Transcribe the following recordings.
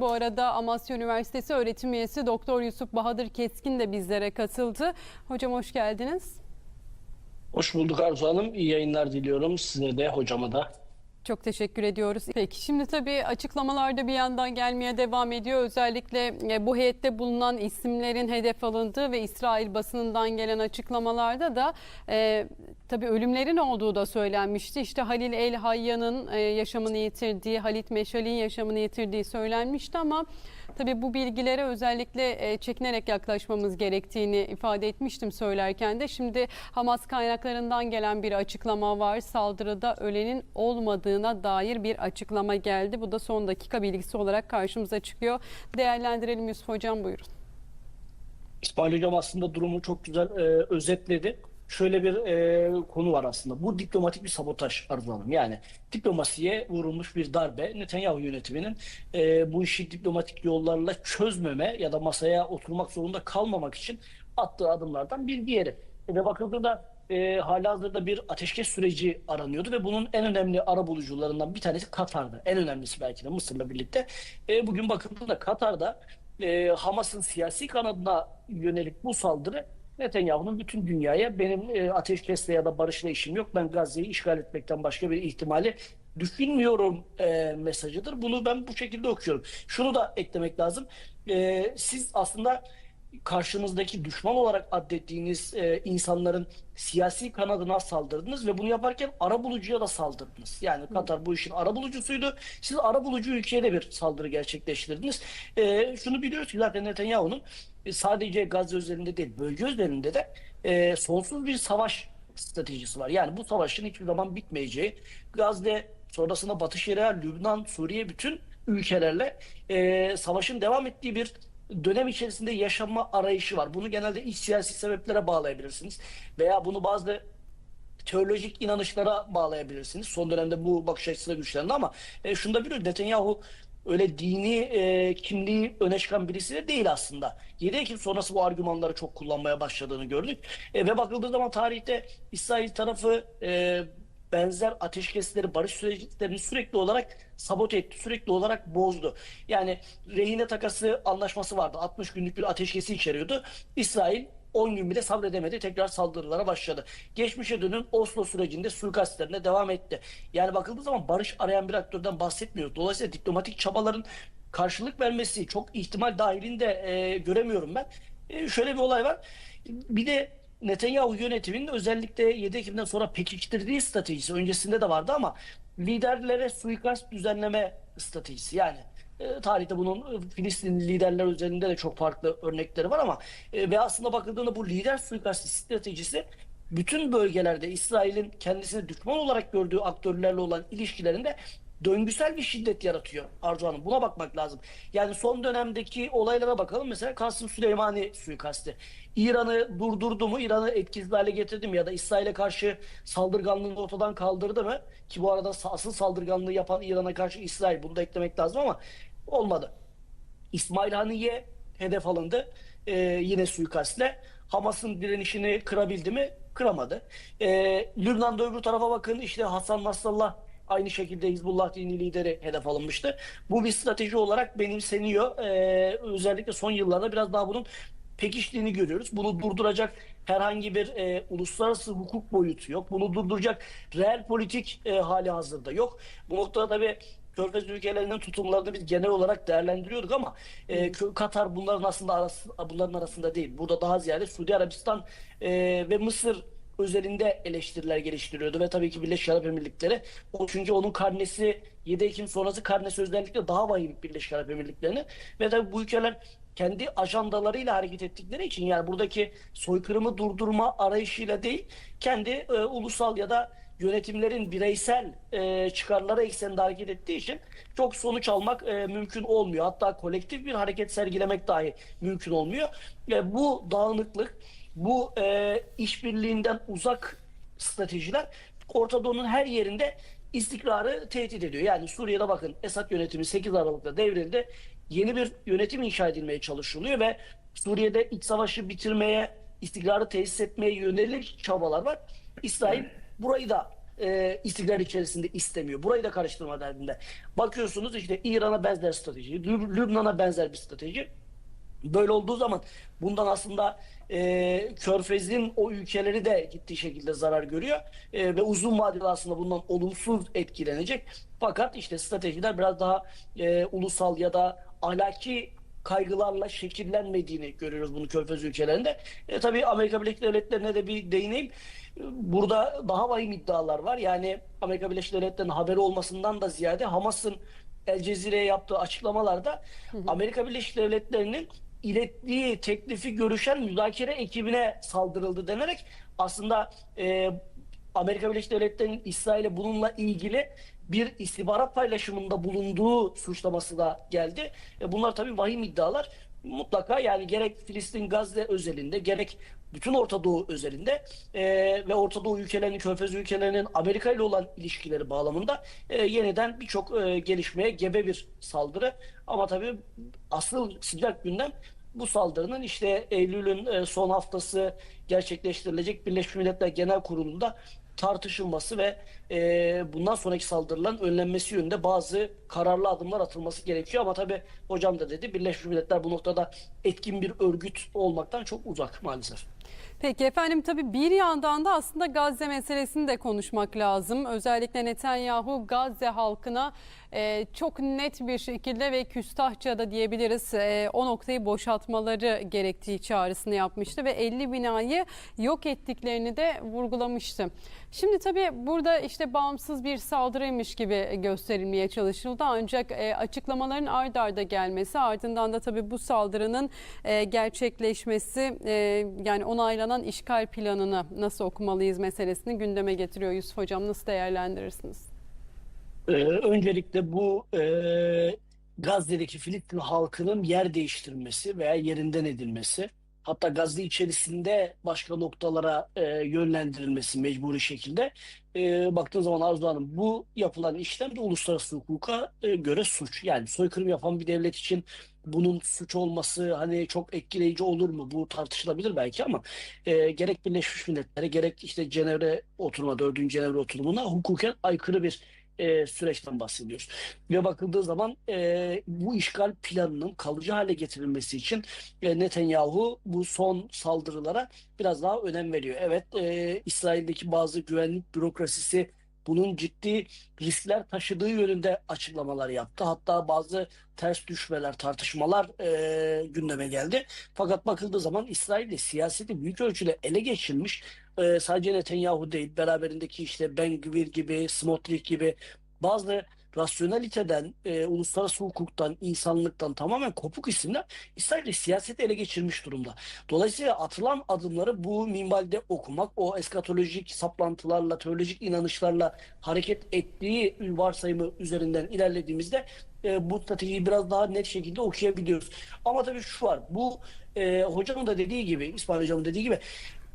Bu arada Amasya Üniversitesi öğretim üyesi Doktor Yusuf Bahadır Keskin de bizlere katıldı. Hocam hoş geldiniz. Hoş bulduk Arzu Hanım. İyi yayınlar diliyorum size de hocama da. Çok teşekkür ediyoruz. Peki şimdi tabii açıklamalarda bir yandan gelmeye devam ediyor. Özellikle e, bu heyette bulunan isimlerin hedef alındığı ve İsrail basınından gelen açıklamalarda da e, tabii ölümlerin olduğu da söylenmişti. İşte Halil El Hayyan'ın e, yaşamını yitirdiği, Halit Meşal'in yaşamını yitirdiği söylenmişti ama Tabii bu bilgilere özellikle e, çekinerek yaklaşmamız gerektiğini ifade etmiştim söylerken de. Şimdi Hamas kaynaklarından gelen bir açıklama var. Saldırıda ölenin olmadığına dair bir açıklama geldi. Bu da son dakika bilgisi olarak karşımıza çıkıyor. Değerlendirelim Yusuf Hocam buyurun. İsmail Hocam aslında durumu çok güzel e, özetledi. Şöyle bir e, konu var aslında. Bu diplomatik bir sabotaj Arzu Hanım. Yani diplomasiye vurulmuş bir darbe. Netanyahu yönetiminin e, bu işi diplomatik yollarla çözmeme ya da masaya oturmak zorunda kalmamak için attığı adımlardan bir diğeri. E, ve bakıldığında e, halihazırda bir ateşkes süreci aranıyordu ve bunun en önemli ara bulucularından bir tanesi Katar'dı. En önemlisi belki de Mısır'la birlikte. E, bugün bakıldığında Katar'da e, Hamas'ın siyasi kanadına yönelik bu saldırı Netanyahu'nun bütün dünyaya benim e, ateşkesle ya da barışla işim yok. Ben Gazze'yi işgal etmekten başka bir ihtimali düşünmüyorum e, mesajıdır. Bunu ben bu şekilde okuyorum. Şunu da eklemek lazım. E, siz aslında karşınızdaki düşman olarak addettiğiniz e, insanların siyasi kanadına saldırdınız ve bunu yaparken arabulucuya da saldırdınız. Yani Katar bu işin arabulucusuydu. Siz arabulucu ülkeye de bir saldırı gerçekleştirdiniz. E, şunu biliyoruz ki zaten Netanyahu'nun sadece Gazze üzerinde değil bölge üzerinde de e, sonsuz bir savaş stratejisi var. Yani bu savaşın hiçbir zaman bitmeyeceği, Gazze sonrasında Batı Şeria, Lübnan, Suriye bütün ülkelerle e, savaşın devam ettiği bir dönem içerisinde yaşama arayışı var. Bunu genelde iç siyasi sebeplere bağlayabilirsiniz. Veya bunu bazı teolojik inanışlara bağlayabilirsiniz. Son dönemde bu bakış açısı da güçlendi ama e, şunu da biliyoruz. Netanyahu öyle dini e, kimliği öne çıkan birisi de değil aslında. 7 Ekim sonrası bu argümanları çok kullanmaya başladığını gördük. E, ve bakıldığı zaman tarihte İsrail tarafı e, benzer ateşkesleri, barış süreçlerini sürekli olarak sabote etti, sürekli olarak bozdu. Yani rehine takası anlaşması vardı. 60 günlük bir ateşkesi içeriyordu. İsrail 10 gün bile sabredemedi. Tekrar saldırılara başladı. Geçmişe dönün Oslo sürecinde suikastlerine devam etti. Yani bakıldığı zaman barış arayan bir aktörden bahsetmiyoruz. Dolayısıyla diplomatik çabaların karşılık vermesi çok ihtimal dahilinde e, göremiyorum ben. E, şöyle bir olay var. Bir de Netanyahu yönetiminin özellikle 7 Ekim'den sonra pekiştirdiği stratejisi öncesinde de vardı ama liderlere suikast düzenleme stratejisi yani e, tarihte bunun e, Filistin liderler üzerinde de çok farklı örnekleri var ama e, ve aslında bakıldığında bu lider suikast stratejisi bütün bölgelerde İsrail'in kendisini düşman olarak gördüğü aktörlerle olan ilişkilerinde döngüsel bir şiddet yaratıyor Arzu Hanım. Buna bakmak lazım. Yani son dönemdeki olaylara bakalım. Mesela Kasım Süleymani suikasti. İran'ı durdurdu mu? İran'ı etkisiz hale getirdi mi? Ya da İsrail'e karşı saldırganlığını ortadan kaldırdı mı? Ki bu arada asıl saldırganlığı yapan İran'a karşı İsrail. Bunu da eklemek lazım ama olmadı. İsmail Haniye hedef alındı. Ee, yine suikastle. Hamas'ın direnişini kırabildi mi? Kıramadı. Ee, Lübnan'da öbür tarafa bakın. İşte Hasan Nasrallah Aynı şekilde Hizbullah dini lideri hedef alınmıştı. Bu bir strateji olarak benimseniyor. Ee, özellikle son yıllarda biraz daha bunun pekiştiğini görüyoruz. Bunu durduracak herhangi bir e, uluslararası hukuk boyutu yok. Bunu durduracak reel politik e, hali hazırda yok. Bu noktada tabii Körfez ülkelerinin tutumlarını biz genel olarak değerlendiriyorduk ama e, Katar bunların aslında arası, bunların arasında değil. Burada daha ziyade Suudi Arabistan e, ve Mısır özelinde eleştiriler geliştiriyordu ve tabii ki Birleşik Arap Emirlikleri. O çünkü onun karnesi 7 Ekim sonrası karnesi özellikle daha vahim Birleşik Arap Emirlikleri'ni ve tabii bu ülkeler kendi ajandalarıyla hareket ettikleri için yani buradaki soykırımı durdurma arayışıyla değil kendi e, ulusal ya da yönetimlerin bireysel e, çıkarları ekseninde hareket ettiği için çok sonuç almak e, mümkün olmuyor. Hatta kolektif bir hareket sergilemek dahi mümkün olmuyor. E, bu dağınıklık bu e, işbirliğinden uzak stratejiler Orta Doğu'nun her yerinde istikrarı tehdit ediyor. Yani Suriye'de bakın Esad yönetimi 8 Aralık'ta devrildi. Yeni bir yönetim inşa edilmeye çalışılıyor ve Suriye'de iç savaşı bitirmeye, istikrarı tesis etmeye yönelik çabalar var. İsrail burayı da e, istikrar içerisinde istemiyor. Burayı da karıştırma derdinde. Bakıyorsunuz işte İran'a benzer strateji, Lüb- Lübnan'a benzer bir strateji. Böyle olduğu zaman bundan aslında e, Körfez'in o ülkeleri de ciddi şekilde zarar görüyor E, ve uzun vadede aslında bundan olumsuz etkilenecek. Fakat işte stratejiler biraz daha e, ulusal ya da ahlaki kaygılarla şekillenmediğini görüyoruz bunu Körfez ülkelerinde. E, tabii Amerika Birleşik Devletleri'ne de bir değineyim. Burada daha vahim iddialar var. Yani Amerika Birleşik Devletleri'nin haberi olmasından da ziyade Hamas'ın El Cezire'ye yaptığı açıklamalarda Amerika Birleşik Devletleri'nin ilettiği teklifi görüşen müzakere ekibine saldırıldı denerek aslında e, Amerika Birleşik Devletleri'nin İsrail'e bununla ilgili bir istihbarat paylaşımında bulunduğu suçlaması da geldi. E, bunlar tabii vahim iddialar. Mutlaka yani gerek Filistin Gazze özelinde gerek bütün Orta Doğu özelinde e, ve Orta Doğu ülkelerinin, Körfez ülkelerinin Amerika ile olan ilişkileri bağlamında e, yeniden birçok e, gelişmeye gebe bir saldırı. Ama tabii asıl sıcak gündem bu saldırının işte Eylül'ün e, son haftası gerçekleştirilecek Birleşmiş Milletler Genel Kurulu'nda tartışılması ve e, bundan sonraki saldırıların önlenmesi yönünde bazı kararlı adımlar atılması gerekiyor. Ama tabii hocam da dedi Birleşmiş Milletler bu noktada etkin bir örgüt olmaktan çok uzak maalesef. Peki efendim tabii bir yandan da aslında Gazze meselesini de konuşmak lazım. Özellikle Netanyahu Gazze halkına e, çok net bir şekilde ve küstahça da diyebiliriz e, o noktayı boşaltmaları gerektiği çağrısını yapmıştı ve 50 binayı yok ettiklerini de vurgulamıştı. Şimdi tabii burada bağımsız bir saldırıymış gibi gösterilmeye çalışıldı ancak e, açıklamaların ard arda gelmesi ardından da tabii bu saldırının e, gerçekleşmesi e, yani onaylanan işgal planını nasıl okumalıyız meselesini gündeme getiriyor Yusuf Hocam nasıl değerlendirirsiniz? Ee, öncelikle bu e, Gazze'deki Filistin halkının yer değiştirmesi veya yerinden edilmesi, hatta Gazze içerisinde başka noktalara e, yönlendirilmesi mecburi şekilde. E, baktığın zaman Arzu Hanım bu yapılan işlem de uluslararası hukuka e, göre suç. Yani soykırım yapan bir devlet için bunun suç olması hani çok etkileyici olur mu? Bu tartışılabilir belki ama e, gerek Birleşmiş Milletler'e gerek işte Cenevre oturuma, 4. Cenevre oturumuna hukuken aykırı bir e, süreçten bahsediyoruz. Ve bakıldığı zaman e, bu işgal planının kalıcı hale getirilmesi için e, Netanyahu bu son saldırılara biraz daha önem veriyor. Evet, e, İsrail'deki bazı güvenlik bürokrasisi bunun ciddi riskler taşıdığı yönünde açıklamalar yaptı. Hatta bazı ters düşmeler, tartışmalar e, gündeme geldi. Fakat bakıldığı zaman İsrail'de siyaseti büyük ölçüde ele geçirmiş. E, sadece Netanyahu değil, beraberindeki işte Ben Gvir gibi, Smotrich gibi bazı rasyonaliteden, e, uluslararası hukuktan, insanlıktan tamamen kopuk isimler İsrail'de siyaseti ele geçirmiş durumda. Dolayısıyla atılan adımları bu minvalde okumak, o eskatolojik saplantılarla, teolojik inanışlarla hareket ettiği varsayımı üzerinden ilerlediğimizde e, bu stratejiyi biraz daha net şekilde okuyabiliyoruz. Ama tabii şu var, bu e, hocamın da dediği gibi, İsmail hocamın dediği gibi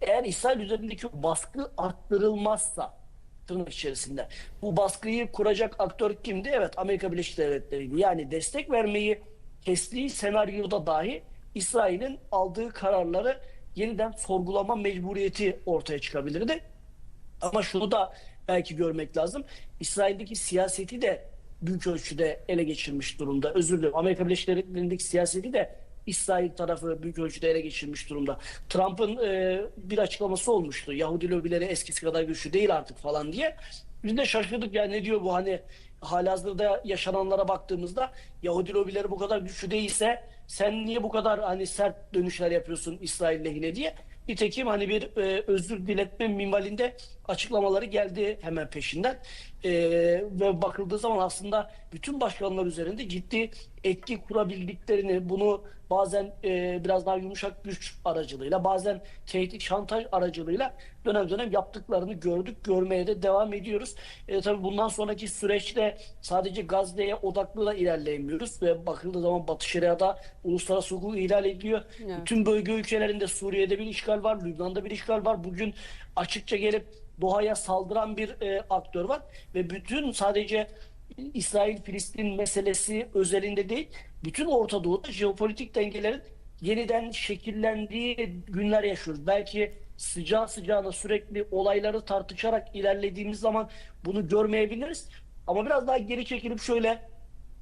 eğer İsrail üzerindeki baskı arttırılmazsa tırnak içerisinde bu baskıyı kuracak aktör kimdi? Evet Amerika Birleşik Devletleri'ydi. Yani destek vermeyi kestiği senaryoda dahi İsrail'in aldığı kararları yeniden sorgulama mecburiyeti ortaya çıkabilirdi. Ama şunu da belki görmek lazım. İsrail'deki siyaseti de büyük ölçüde ele geçirmiş durumda. Özür dilerim. Amerika Birleşik Devletleri'ndeki siyaseti de İsrail tarafı büyük ölçüde ele geçirmiş durumda. Trump'ın e, bir açıklaması olmuştu. Yahudi lobileri eskisi kadar güçlü değil artık falan diye. Biz de şaşırdık ya ne diyor bu hani halihazırda yaşananlara baktığımızda Yahudi lobileri bu kadar güçlü değilse sen niye bu kadar hani sert dönüşler yapıyorsun İsrail lehine diye. Nitekim hani bir e, özür diletme minvalinde açıklamaları geldi hemen peşinden. E, ve bakıldığı zaman aslında bütün başkanlar üzerinde ciddi etki kurabildiklerini bunu bazen e, biraz daha yumuşak güç aracılığıyla bazen tehdit şantaj aracılığıyla dönem dönem yaptıklarını gördük görmeye de devam ediyoruz. E, tabii bundan sonraki süreçte sadece Gazze'ye odaklı da ilerleyemiyoruz ve bakıldığı zaman Batı Şeria'da uluslararası hukuk ihlal ediliyor. Evet. Bütün bölge ülkelerinde Suriye'de bir işgal var, Lübnan'da bir işgal var. Bugün açıkça gelip Doha'ya saldıran bir e, aktör var ve bütün sadece İsrail-Filistin meselesi özelinde değil, bütün Orta Doğu'da jeopolitik dengelerin yeniden şekillendiği günler yaşıyoruz. Belki sıcağı sıcağına sürekli olayları tartışarak ilerlediğimiz zaman bunu görmeyebiliriz. Ama biraz daha geri çekilip şöyle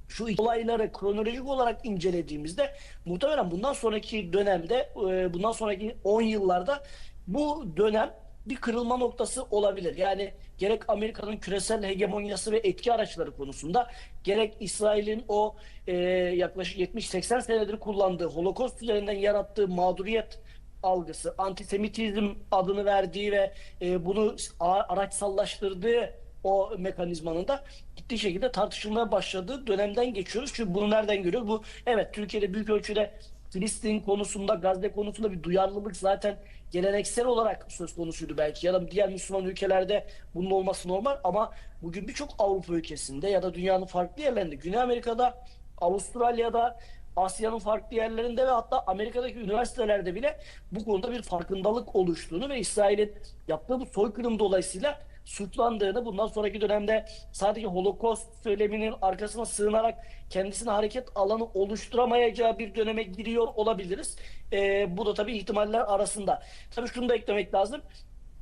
şu olayları kronolojik olarak incelediğimizde muhtemelen bundan sonraki dönemde e, bundan sonraki 10 yıllarda bu dönem bir kırılma noktası olabilir. Yani gerek Amerika'nın küresel hegemonyası ve etki araçları konusunda gerek İsrail'in o e, yaklaşık 70-80 senedir kullandığı Holocaust üzerinden yarattığı mağduriyet algısı, antisemitizm adını verdiği ve e, bunu araçsallaştırdığı o mekanizmanın da ciddi şekilde tartışılmaya başladığı dönemden geçiyoruz. Çünkü bunu nereden görüyoruz? Bu evet Türkiye'de büyük ölçüde Filistin konusunda, Gazze konusunda bir duyarlılık zaten geleneksel olarak söz konusuydu belki. Ya da diğer Müslüman ülkelerde bunun olması normal ama bugün birçok Avrupa ülkesinde ya da dünyanın farklı yerlerinde, Güney Amerika'da, Avustralya'da, Asya'nın farklı yerlerinde ve hatta Amerika'daki üniversitelerde bile bu konuda bir farkındalık oluştuğunu ve İsrail'in yaptığı bu soykırım dolayısıyla suçlandığını bundan sonraki dönemde sadece Holocaust söyleminin arkasına sığınarak kendisine hareket alanı oluşturamayacağı bir döneme giriyor olabiliriz. Ee, bu da tabii ihtimaller arasında. Tabii şunu da eklemek lazım.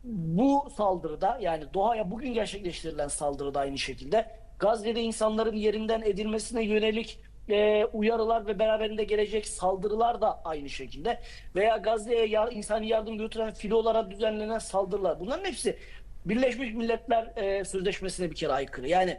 Bu saldırıda yani Doha'ya bugün gerçekleştirilen saldırıda aynı şekilde Gazze'de insanların yerinden edilmesine yönelik e, uyarılar ve beraberinde gelecek saldırılar da aynı şekilde veya Gazze'ye ya, insani yardım götüren filolara düzenlenen saldırılar bunların hepsi Birleşmiş Milletler e, Sözleşmesi'ne bir kere aykırı. Yani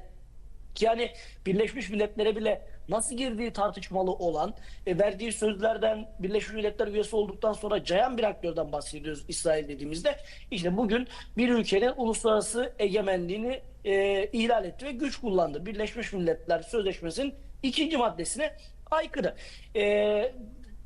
yani Birleşmiş Milletler'e bile nasıl girdiği tartışmalı olan, e, verdiği sözlerden Birleşmiş Milletler üyesi olduktan sonra cayan bir aktörden bahsediyoruz İsrail dediğimizde. İşte bugün bir ülkenin uluslararası egemenliğini e, ihlal etti ve güç kullandı. Birleşmiş Milletler Sözleşmesi'nin ikinci maddesine aykırı. E,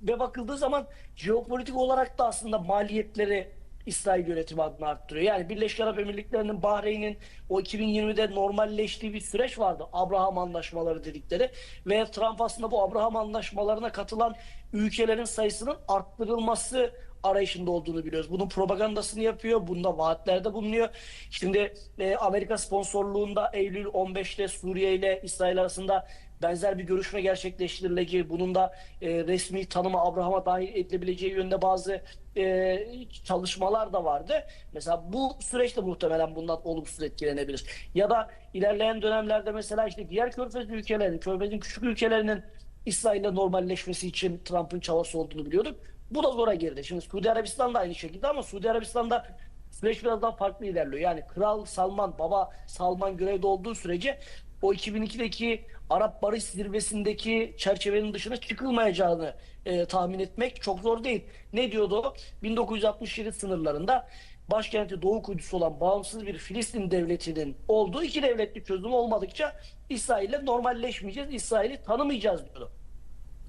ve bakıldığı zaman jeopolitik olarak da aslında maliyetleri İsrail yönetimi adına arttırıyor. Yani Birleşik Arap Emirlikleri'nin, Bahreyn'in o 2020'de normalleştiği bir süreç vardı. Abraham anlaşmaları dedikleri. Ve Trump aslında bu Abraham anlaşmalarına katılan ülkelerin sayısının arttırılması arayışında olduğunu biliyoruz. Bunun propagandasını yapıyor. Bunda vaatlerde bulunuyor. Şimdi e, Amerika sponsorluğunda Eylül 15'te Suriye ile İsrail arasında benzer bir görüşme gerçekleştirileceği, bunun da e, resmi tanıma Abraham'a dahil edilebileceği yönde bazı e, çalışmalar da vardı. Mesela bu süreç de muhtemelen bundan olumsuz etkilenebilir. Ya da ilerleyen dönemlerde mesela işte diğer körfez ülkelerinin, körfezin küçük ülkelerinin İsrail'le normalleşmesi için Trump'ın çabası olduğunu biliyorduk. Bu da zora girdi. Şimdi Suudi Arabistan da aynı şekilde ama Suudi Arabistan'da süreç biraz daha farklı ilerliyor. Yani Kral Salman, Baba Salman görevde olduğu sürece o 2002'deki Arap Barış Zirvesi'ndeki çerçevenin dışına çıkılmayacağını e, tahmin etmek çok zor değil. Ne diyordu o? 1967 sınırlarında başkenti Doğu Kudüs olan bağımsız bir Filistin devletinin olduğu iki devletli çözüm olmadıkça İsrail'le normalleşmeyeceğiz, İsrail'i tanımayacağız diyordu.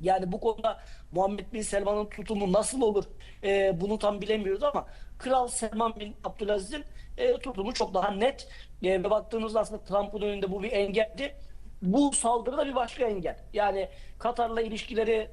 Yani bu konuda Muhammed Bin Selman'ın tutumu nasıl olur e, bunu tam bilemiyoruz ama Kral Selman Bin Abdülaziz'in e, tutumu çok daha net e, ve baktığımızda aslında Trump'ın önünde bu bir engeldi. Bu saldırı da bir başka engel. Yani Katar'la ilişkileri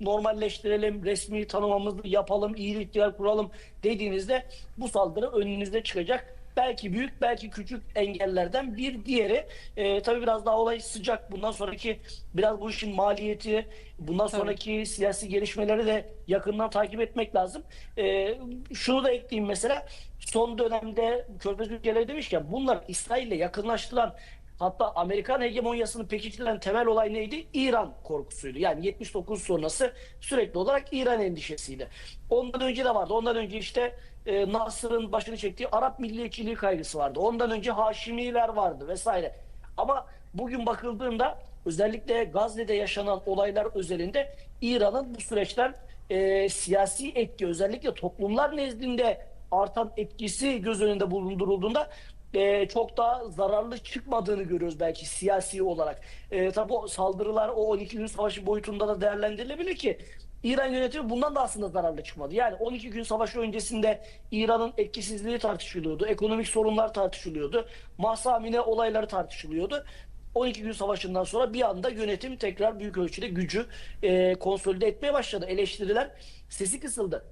normalleştirelim, resmi tanımamızı yapalım, iyi ilişkiler kuralım dediğinizde bu saldırı önünüzde çıkacak. Belki büyük, belki küçük engellerden bir diğeri. E, tabii biraz daha olay sıcak. Bundan sonraki biraz bu işin maliyeti, bundan Tabii. sonraki siyasi gelişmeleri de yakından takip etmek lazım. E, şunu da ekleyeyim mesela. Son dönemde Körfez ülkeleri demişken bunlar İsrail'le yakınlaştıran Hatta Amerikan hegemonyasını pekiştiren temel olay neydi? İran korkusuydu. Yani 79 sonrası sürekli olarak İran endişesiydi. Ondan önce de vardı. Ondan önce işte e, Nasır'ın başını çektiği Arap milliyetçiliği kaygısı vardı. Ondan önce Haşimiler vardı vesaire. Ama bugün bakıldığında özellikle Gazze'de yaşanan olaylar özelinde İran'ın bu süreçten e, siyasi etki özellikle toplumlar nezdinde artan etkisi göz önünde bulundurulduğunda e, çok daha zararlı çıkmadığını görüyoruz belki siyasi olarak. E, tabi o saldırılar o 12 gün savaşı boyutunda da değerlendirilebilir ki İran yönetimi bundan da aslında zararlı çıkmadı. Yani 12 gün savaşı öncesinde İran'ın etkisizliği tartışılıyordu. Ekonomik sorunlar tartışılıyordu. Mahsamine olayları tartışılıyordu. 12 gün savaşından sonra bir anda yönetim tekrar büyük ölçüde gücü e, konsolide etmeye başladı. Eleştiriler sesi kısıldı.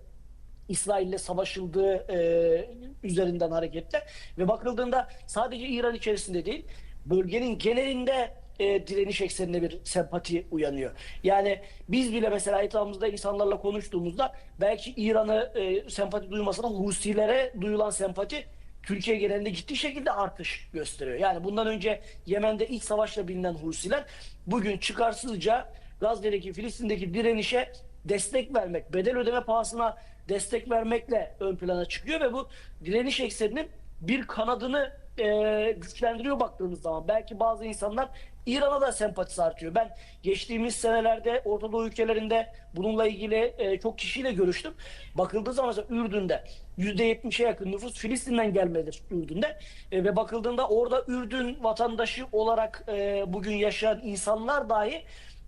İsrail'le savaşıldığı e, üzerinden hareketle ve bakıldığında sadece İran içerisinde değil bölgenin genelinde e, direniş eksenine bir sempati uyanıyor. Yani biz bile mesela etrafımızda insanlarla konuştuğumuzda belki İran'ı e, sempati duymasına Husilere duyulan sempati Türkiye genelinde ciddi şekilde artış gösteriyor. Yani bundan önce Yemen'de iç savaşla bilinen Husiler bugün çıkarsızca Gazze'deki Filistin'deki direnişe destek vermek, bedel ödeme pahasına destek vermekle ön plana çıkıyor ve bu direniş ekseninin bir kanadını e, güçlendiriyor baktığımız zaman. Belki bazı insanlar İran'a da sempatisi artıyor. Ben geçtiğimiz senelerde Orta Doğu ülkelerinde bununla ilgili e, çok kişiyle görüştüm. Bakıldığı zaman mesela Ürdün'de %70'e yakın nüfus Filistin'den gelmedir Ürdün'de. E, ve bakıldığında orada Ürdün vatandaşı olarak e, bugün yaşayan insanlar dahi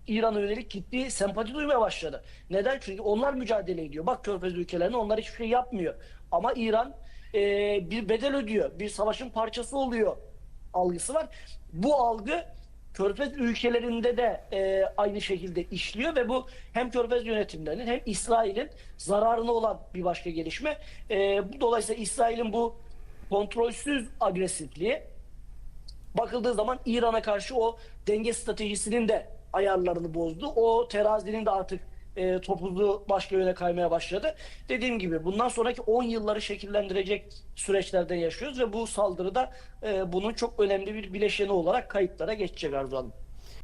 İran'a yönelik ciddi sempati duymaya başladı. Neden? Çünkü onlar mücadele ediyor. Bak Körfez ülkelerine onlar hiçbir şey yapmıyor. Ama İran e, bir bedel ödüyor. Bir savaşın parçası oluyor algısı var. Bu algı Körfez ülkelerinde de e, aynı şekilde işliyor ve bu hem Körfez yönetimlerinin hem İsrail'in zararına olan bir başka gelişme. E, bu dolayısıyla İsrail'in bu kontrolsüz agresifliği bakıldığı zaman İran'a karşı o denge stratejisinin de ayarlarını bozdu. O terazinin de artık e, topuzu başka yöne kaymaya başladı. Dediğim gibi bundan sonraki 10 yılları şekillendirecek süreçlerden yaşıyoruz ve bu saldırıda e, bunun çok önemli bir bileşeni olarak kayıtlara geçecek Arzu Hanım.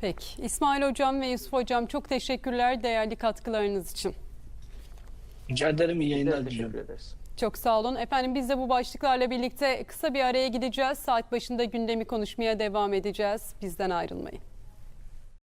Peki İsmail Hocam ve Yusuf Hocam çok teşekkürler değerli katkılarınız için. Rica ederim iyi yayınlar diliyorum. Çok sağ olun. Efendim biz de bu başlıklarla birlikte kısa bir araya gideceğiz. Saat başında gündemi konuşmaya devam edeceğiz. Bizden ayrılmayın.